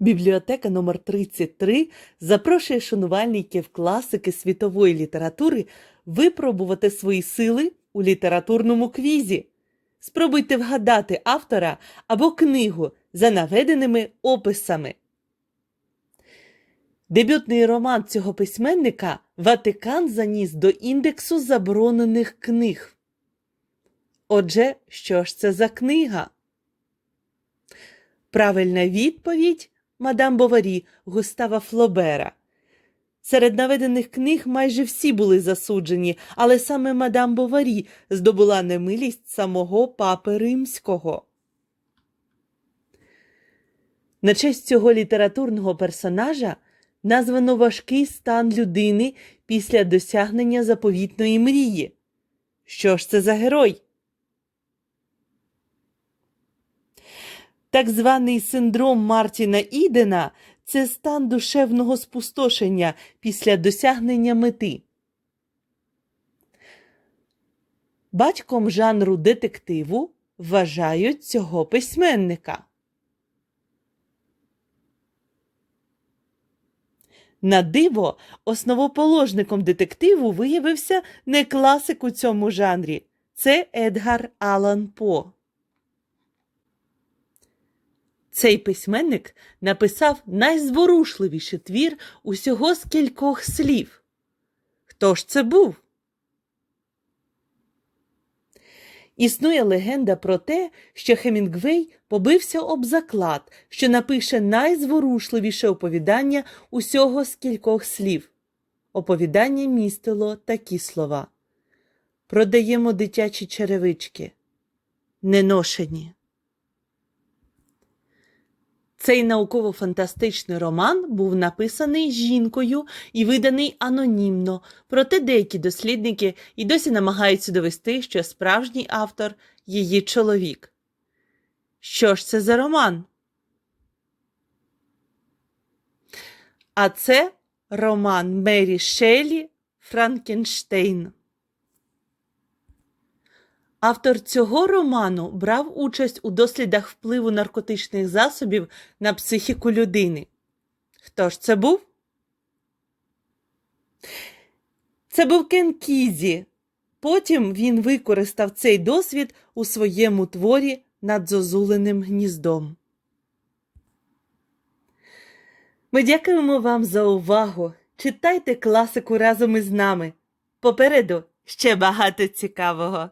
Бібліотека номер 33 запрошує шанувальників класики світової літератури випробувати свої сили у літературному квізі. Спробуйте вгадати автора або книгу за наведеними описами. Дебютний роман цього письменника Ватикан заніс до індексу заборонених книг. Отже, що ж це за книга? Правильна відповідь мадам Боварі Густава Флобера. Серед наведених книг майже всі були засуджені, але саме мадам Боварі здобула немилість самого папи римського. На честь цього літературного персонажа названо важкий стан людини після досягнення заповітної мрії. Що ж це за герой? Так званий синдром Мартіна Ідена це стан душевного спустошення після досягнення мети. Батьком жанру детективу вважають цього письменника. На диво, основоположником детективу виявився не класик у цьому жанрі. Це Едгар Алан По. Цей письменник написав найзворушливіший твір усього з кількох слів. Хто ж це був? Існує легенда про те, що Хемінгвей побився об заклад, що напише найзворушливіше оповідання усього з кількох слів. Оповідання містило такі слова: Продаємо дитячі черевички, неношені. Цей науково-фантастичний роман був написаний жінкою і виданий анонімно, проте деякі дослідники і досі намагаються довести, що справжній автор її чоловік. Що ж це за роман? А це роман Мері Шелі Франкенштейн. Автор цього роману брав участь у дослідах впливу наркотичних засобів на психіку людини. Хто ж це був? Це був Кен Кізі. Потім він використав цей досвід у своєму творі над зозуленим гніздом. Ми дякуємо вам за увагу. Читайте класику разом із нами. Попереду ще багато цікавого.